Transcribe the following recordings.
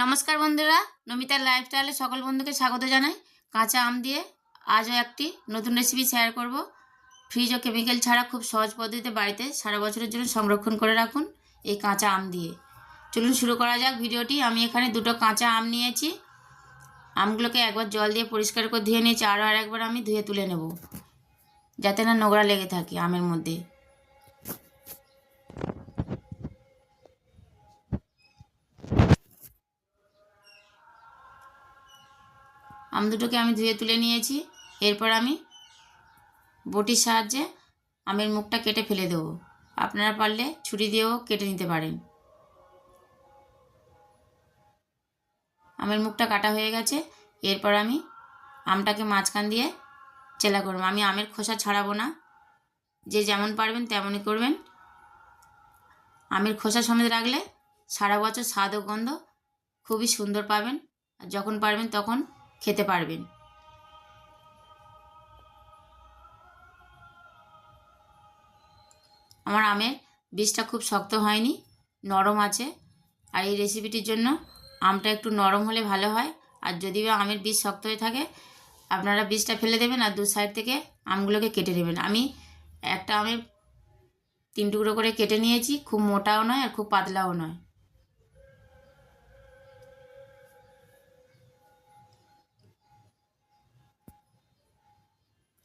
নমস্কার বন্ধুরা, নমিতার লাইফস্টাইলে সকল বন্ধুকে স্বাগত জানাই। কাঁচা আম দিয়ে আজও একটি নতুন রেসিপি শেয়ার করব। ফ্রিজ ও কেমিক্যাল ছাড়া খুব সহজ পদ্ধতিতে বাড়িতে সারা বছরের জন্য সংরক্ষণ করে রাখুন এই কাঁচা আম দিয়ে। চলুন শুরু করা যাক ভিডিওটি। আমি এখানে দুটো কাঁচা আম নিয়েছি। আমগুলোকে একবার জল দিয়ে পরিষ্কার করে ধুয়ে নিয়েছি, আরও আর একবার আমি ধুয়ে তুলে নেব, যাতে না নোংরা লেগে থাকে আমের মধ্যে। আম দুটোকে আমি ধুয়ে তুলে নিয়েছি। এরপর আমি বটির সাহায্যে আমের মুখটা কেটে ফেলে দেবো। আপনারা পারলে ছুরি দিয়েও কেটে নিতে পারেন। আমের মুখটা কাটা হয়ে গেছে। এরপর আমি আমটাকে মাঝখান দিয়ে চেলা করব। আমি আমের খোসা ছাড়াবো না। যে যেমন পারবেন তেমনই করবেন। আমের খোসা সমেত রাখলে সারা বছর স্বাদ ও গন্ধ খুবই সুন্দর পাবেন। আর যখন পারবেন তখন খেতে পারবেন। আমার আমের বীজটা খুব শক্ত হয়নি, নরম আছে। আর এই রেসিপিটির জন্য আমটা একটু নরম হলে ভালো হয়। আর যদি আমের বীজ শক্ত হয়ে থাকে, আপনারা বীজটা ফেলে দেবেন আর দু সাইড থেকে আমগুলোকে কেটে নেবেন। আমি একটা আমের তিন টুকরো করে কেটে নিয়েছি, খুব মোটাও নয় আর খুব পাতলাও নয়।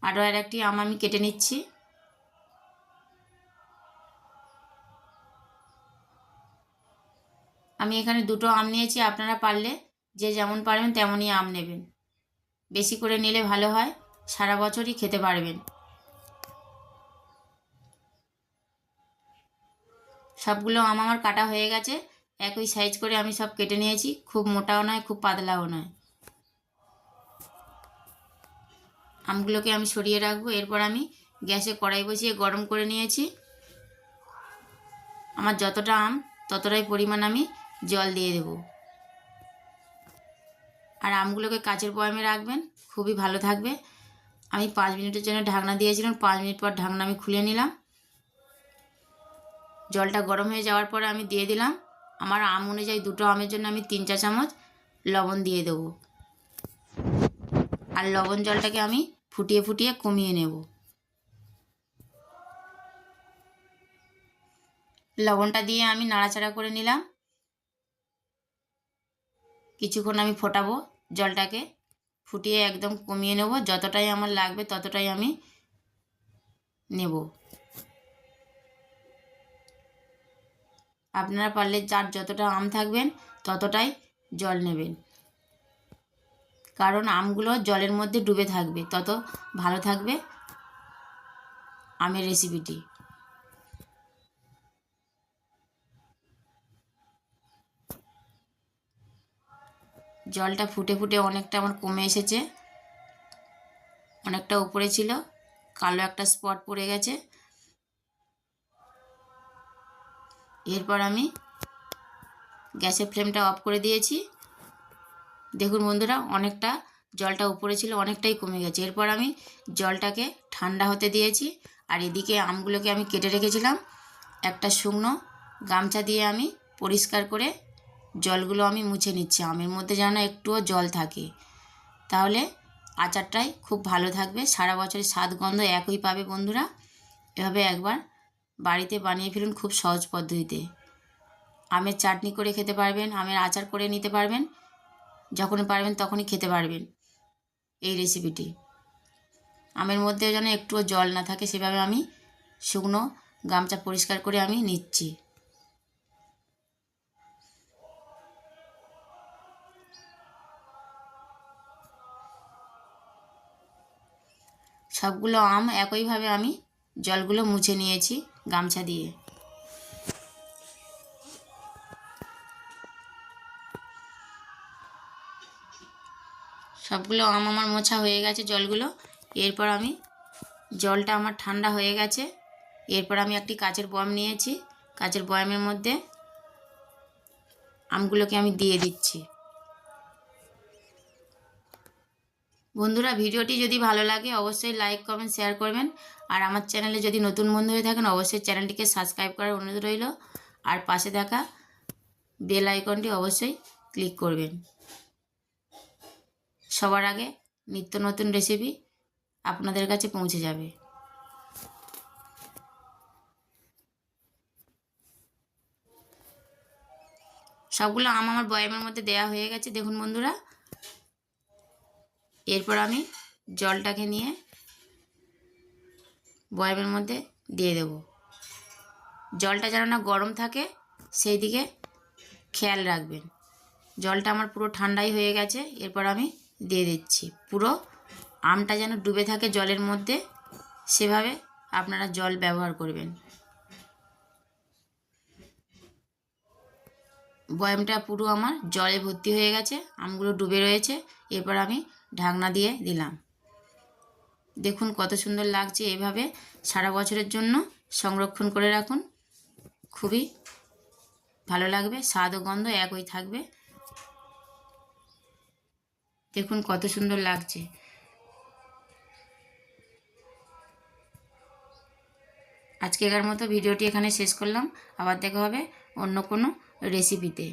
আর একটি আম আমি কেটে নিচ্ছি। আমি এখানে দুটো আম নিয়েছি, আপনারা পারলে যে যেমন পারবেন তেমনই আম নেবেন। বেশি করে নিলে ভালো হয়, সারা বছরই খেতে পারবেন। সবগুলো আম আমার কাটা হয়ে গেছে, একই সাইজ করে আমি সব কেটে নিয়েছি, খুব মোটাও নয়, খুব পাতলাও নয়। আমগুলোকে আমি সরিয়ে রাখব। এরপর আমি গ্যাসে কড়াই বসিয়ে গরম করে নিয়েছি। আমার যতটা আম, ততটাই পরিমাণ আমি জল দিয়ে দেব। আর আমগুলোকে কাচের বয়ামে রাখবেন, খুবই ভালো থাকবে। আমি পাঁচ মিনিটের জন্য ঢাকনা দিয়েছিলাম, পাঁচ মিনিট পর ঢাকনা আমি খুলে নিলাম। জলটা গরম হয়ে যাওয়ার পরে আমি দিয়ে দিলাম। আমার আম অনুযায়ী দুটো আমের জন্য আমি তিন চা চামচ লবণ দিয়ে দেবো। আর লবণ জলটাকে আমি ফুটিয়ে ফুটিয়ে কমিয়ে নেব। লবণটা দিয়ে আমি নাড়াচাড়া করে নিলাম। কিছুক্ষণ আমি ফোটাবো জলটাকে। ফুটিয়ে একদম কমিয়ে নেব। যতটাই আমার লাগবে ততটাই আমি নেব। আপনারা পারলে যার যতটা আম থাকবেন ততটাই জল নেবেন। কারণ আমগুলো জলের মধ্যে ডুবে থাকবে। তত ভালো থাকবে আমের রেসিপিটি জলটা ফুটে ফুটে অনেকটা আমার কমে এসেছে। অনেকটা উপরে ছিল। কালো একটা স্পট পড়ে গেছে। এরপর আমি গ্যাসের ফ্লেমটা অফ করে দিয়েছি। দেখুন বন্ধুরা, অনেকটা জলটা উপরে ছিল, অনেকটাই কমে গেছে। এরপর আমি জলটাকে ঠান্ডা হতে দিয়েছি আর এদিকে আমগুলোকে আমি কেটে রেখেছিলাম। একটা শুকনো গামছা দিয়ে আমি পরিষ্কার করে জলগুলো আমি মুছে নিচ্ছি। আমের মধ্যে যেন একটুও জল থাকে। তাহলে আচারটাই খুব ভালো থাকবে। সারা বছরের স্বাদ গন্ধ একই পাবে বন্ধুরা। এভাবে একবার বাড়িতে বানিয়ে ফেলুন খুব সহজ পদ্ধতিতে। আমের চাটনি করে খেতে পারবেন, আমের আচার করে নিতে পারবেন। যখনই পারবেন তখনই খেতে পারবেন এই রেসিপিটি আমের মধ্যে যেন একটুও জল না থাকে সেভাবে আমি শুকনো গামছা পরিষ্কার করে আমি নিচ্ছি। সবগুলো আম একইভাবে আমি জলগুলো মুছে নিয়েছি গামছা দিয়ে। সবগুলো আম আমার মোছা হয়ে গেছে জলগুলো। এরপর আমি জলটা আমার ঠান্ডা হয়ে গেছে। এরপর আমি একটি কাচের বয়াম নিয়েছি। কাচের বয়ামের মধ্যে আমগুলোকে আমি দিয়ে দিচ্ছি। বন্ধুরা, ভিডিওটি যদি ভালো লাগে অবশ্যই লাইক, কমেন্ট, শেয়ার করবেন। আর আমার চ্যানেলে যদি নতুন বন্ধু হয়ে থাকেন, অবশ্যই চ্যানেলটিকে সাবস্ক্রাইব করার অনুরোধ রইল। আর পাশে থাকা বেল আইকনটি অবশ্যই ক্লিক করবেন। সবার আগে নিত্য নতুন রেসিপি আপনাদের কাছে পৌঁছে যাবে। সবগুলো আম আমার বয়ামের মধ্যে দেয়া হয়ে গেছে। দেখুন বন্ধুরা, এরপর আমি জলটাকে নিয়ে বয়ামের মধ্যে দিয়ে দেব। জলটা যেন না গরম থাকে সেই দিকে খেয়াল রাখবেন। জলটা আমার পুরো ঠান্ডাই হয়ে গেছে। এরপর আমি দিয়ে দিচ্ছি। পুরো আমটা যেন ডুবে থাকে জলের মধ্যে, সেভাবে আপনারা জল ব্যবহার করবেন। বয়ামটা পুরো আমার জলে ভর্তি হয়ে গেছে, আমগুলো ডুবে রয়েছে, এরপর আমি ঢাকনা দিয়ে দিলাম। দেখুন কত সুন্দর লাগছে এভাবে সারা বছরের জন্য সংরক্ষণ করে রাখুন। খুবই ভালো লাগবে, স্বাদ ও গন্ধ একই থাকবে। দেখুন কত সুন্দর লাগছে। আজকেকার মতো ভিডিওটি এখানে শেষ করলাম। আবার দেখা হবে অন্য কোনো রেসিপিতে